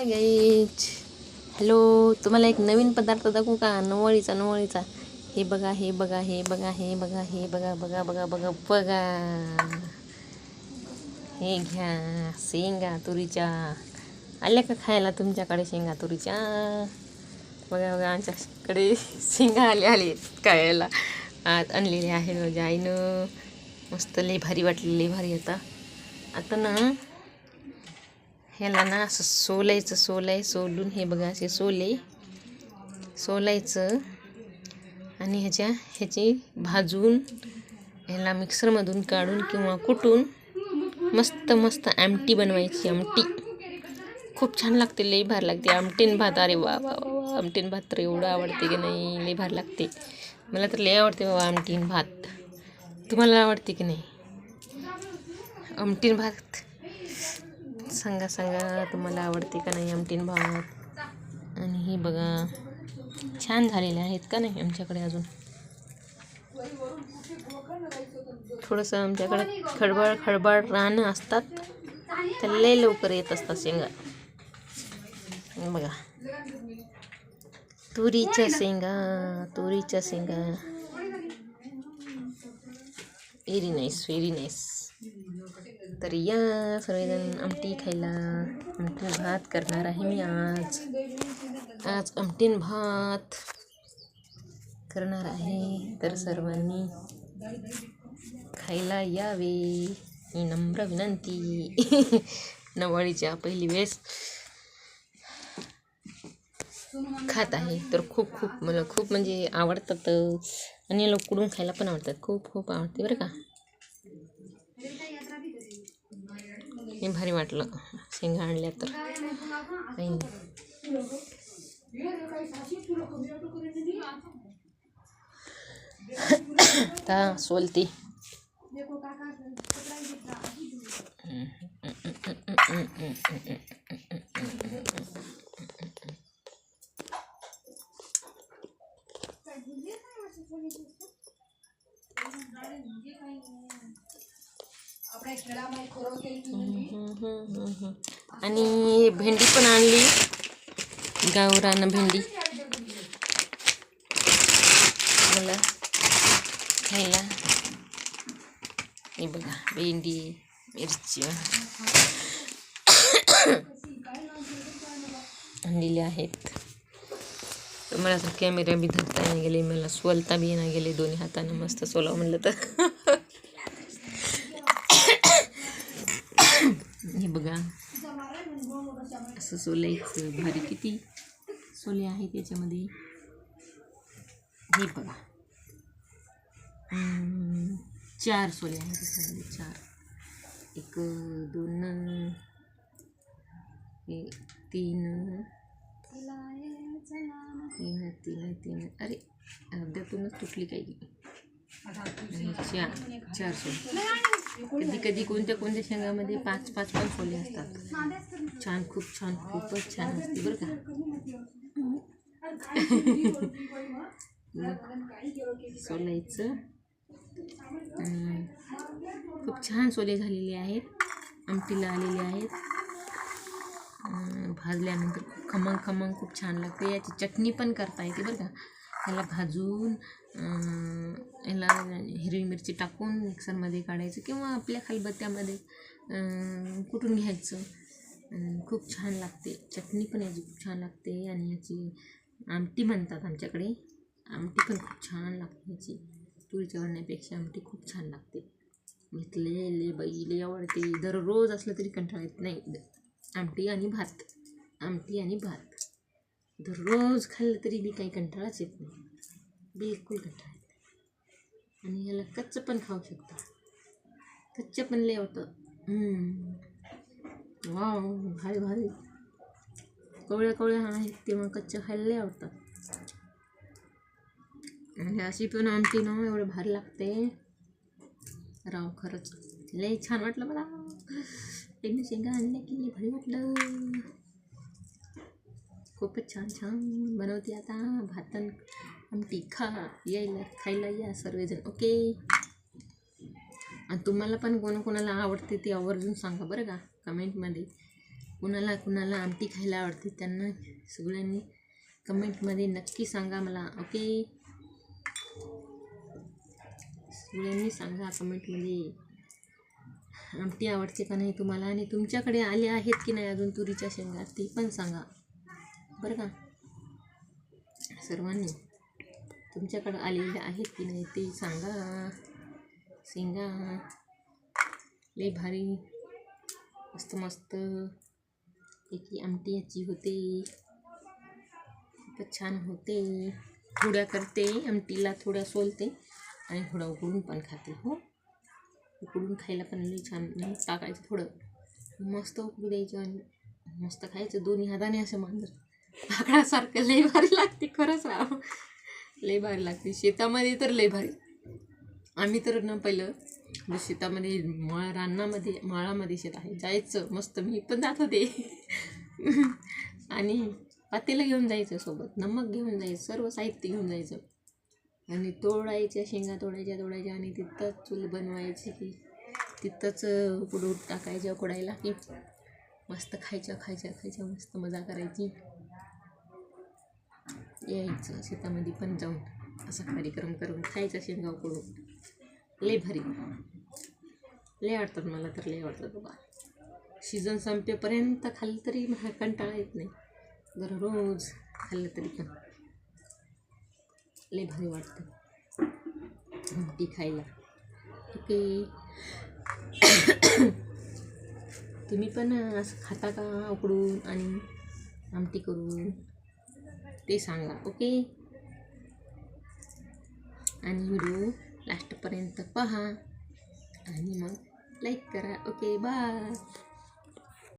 Hi guys hello तुम्हाला एक नवीन पदार्थ दाखवू का? नवळीचा नवळीचा हे बघा हे बघा हे बघा हे बघा हे बघा बघा बघा बघा बघा. हे घ्या शेंगा तुरीच्या. आल्या का खायला तुमच्याकडे शेंगा तुरीच्या? बघा बघा आमच्याकडे शेंगा आले आले खायला. आत आणलेले आहे माझ्या आईनं. मस्त लई भारी वाटलेली भारी आता. आता ना ह्याला ना असं सोलायचं सोलाय सोलून हे बघा असे सोले सोलायचं. आणि ह्याच्या ह्याची भाजून ह्याला मिक्सरमधून काढून किंवा कुटून मस्त मस्त आमटी बनवायची आमटी. खूप छान लागते लई भार लागते. आमटीन भात अरे वा वा वा वा. आमटीन भात तर एवढं आवडते की नाही लई भार लागते. मला तर लई आवडते बाबा आमटीन भात. तुम्हाला आवडते की नाही? आमटीन भात सांगा सांगा तुम्हाला आवडते का नाही आमटीन भावात आणि हे बघा छान झालेले आहेत का नाही आमच्याकडे अजून? थोडंसं आमच्याकडे खडबड खडबड रानं असतात. तर लय लवकर येत असतात शेंगा. बघा तुरीच्या शेंगा तुरीच्या शेंगा. व्हेरी नाईस व्हेरी नाईस तर या सर्वजण आमटी खायला आमटी भात करणार आहे मी आज. आज आमटीन भात करणार आहे. तर सर्वांनी खायला यावे. ही नम्र विनंती. नवाळीच्या पहिली वेळेस खात आहे. तर खूप खूप मला खूप म्हणजे आवडतात. आणि लोक कुडून खायला पण आवडतात. खूप खूप आवडते बरं का. हे भारी वाटलं. शेंगा आणल्या तर. काही नाही. आता सोलते. आणि भेंडी पण आणली. गावरान भेंडी. मला खायला. हे बघा भेंडी मिरची. आणलेले आहेत. तर मला तर कॅमेरा बी धरता येणं गेले मला सोलता बी येणं गेले दोन्ही हातानं मस्त सोलावं म्हणलं तर हे बघा असं सोल्याचं भारी किती सोले आहेत त्याच्यामध्ये. हे बघा. चार सोले आहेत त्याच्यामध्ये चार. एक दोन तीन. तीन तीन तीन. अरे अर्ध्यातूनच तुटली काही चार चार सोले. कधी कधी कोणत्या कोणत्या शेंगामध्ये पाच पाच पण सोले असतात? छान खूप छान खूपच छान असते बरं का. सोलायचं. खूप छान सोले झालेले आहेत आमटीला आलेले आहेत. भाजल्यानंतर खूप खमंग खमंग खूप छान लागते. याची चटणी पण करता येते बरं का. ह्याला भाजून याला ह्याला हिरवी मिरची टाकून मिक्सरमध्ये काढायचं किंवा आपल्या खलबत्त्यामध्ये कुठून कुटून घ्यायचं. खूप छान लागते. चटणी पण याची खूप छान लागते आणि याची आमटी म्हणतात आमच्याकडे. आमटी पण खूप छान लागते याची. तुरीच्या वरण्यापेक्षा आमटी खूप छान लागते. घेतले ले बाई लई आवडते. दररोज असलं तरी कंटाळा येत नाही. आमटी आणि भात. आमटी आणि भात. दररोज खाल्लं तरी बी काही कंटाळाच येत नाही. बिलकुल कंटाळा येत नाही. आणि याला कच्चं पण खाऊ शकता. कच्चं पण लय होतं. वाव भारी भारी. कवळ्या कवळ्या आहेत तेव्हा कच्चे खायला लय आवडतात. आणि अशी पण आमटी ना एवढे भारी लागते. राव खरंच लय छान वाटलं मला. एकदा शेंगा आणल्या की लय भारी वाटलं. खूपच छान छान बनवते आता. भातन आमटी खा यायला खायला या सर्वजण ओके? आणि तुम्हाला पण कोणाकोणाला आवडते ते आवर्जून सांगा बरं का. कमेंटमध्ये. कुणाला कुणाला आमटी खायला आवडते त्यांना सगळ्यांनी कमेंटमध्ये नक्की सांगा मला ओके? सगळ्यांनी सांगा कमेंटमध्ये आमटी आवडते का नाही तुम्हाला आणि तुमच्याकडे आले आहेत की नाही अजून तुरीच्या शेंगा ते पण सांगा. बरं का? सर्वांनी तुमच्याकडं आलेले आहेत की नाही ते सांगा. शेंगा लय भारी मस्त मस्त एकी आमटी याची होते. खूपच छान होते. थोड्या करते आमटीला थोड्या सोलते आणि थोडं उकडून पण खाते हो. उकडून खायला पण लई छान टाकायचं थोडं. मस्त उकडू द्यायचं आणि मस्त खायचं. दोन्ही हाताने असं मांजर. पाकडासारखं लई भारी लागते खरंच राव. लई भारी लागते. शेतामध्ये तर लई भारी. आम्ही तर ना पहिलं शेतामध्ये मळा रानामध्ये माळामध्ये शेत आहे. जायचं मस्त मी पण जात होते आणि पातेलं घेऊन जायचं सोबत. नमक घेऊन जायचं सर्व साहित्य घेऊन जायचं. आणि तोडायच्या शेंगा तोडायच्या तोडायच्या आणि तिथंच चूल बनवायची की तिथंच उकडून टाकायच्या उकडायला की मस्त खायच्या खायच्या खायच्या मस्त मजा करायची. यायचं शेतामध्ये पण जाऊन. असा कार्यक्रम करून खायचा शेंगा उकडून. लय भारी. लय आवडतात मला तर लय आवडतात बाबा सीझन संपेपर्यंत खाल्लं तरी मला कंटाळा येत नाही. दररोज खाल्लं तरी पण. लय भारी वाटतं. आमटी खायला. ओके. तुम्ही पण असं खाता का उकडून आणि आमटी करून? ते सांगा ओके? आणि व्हिडिओ लास्टपर्यंत पहा. आणि मग like ಕರ ಓಕೆ ಬಾಯ್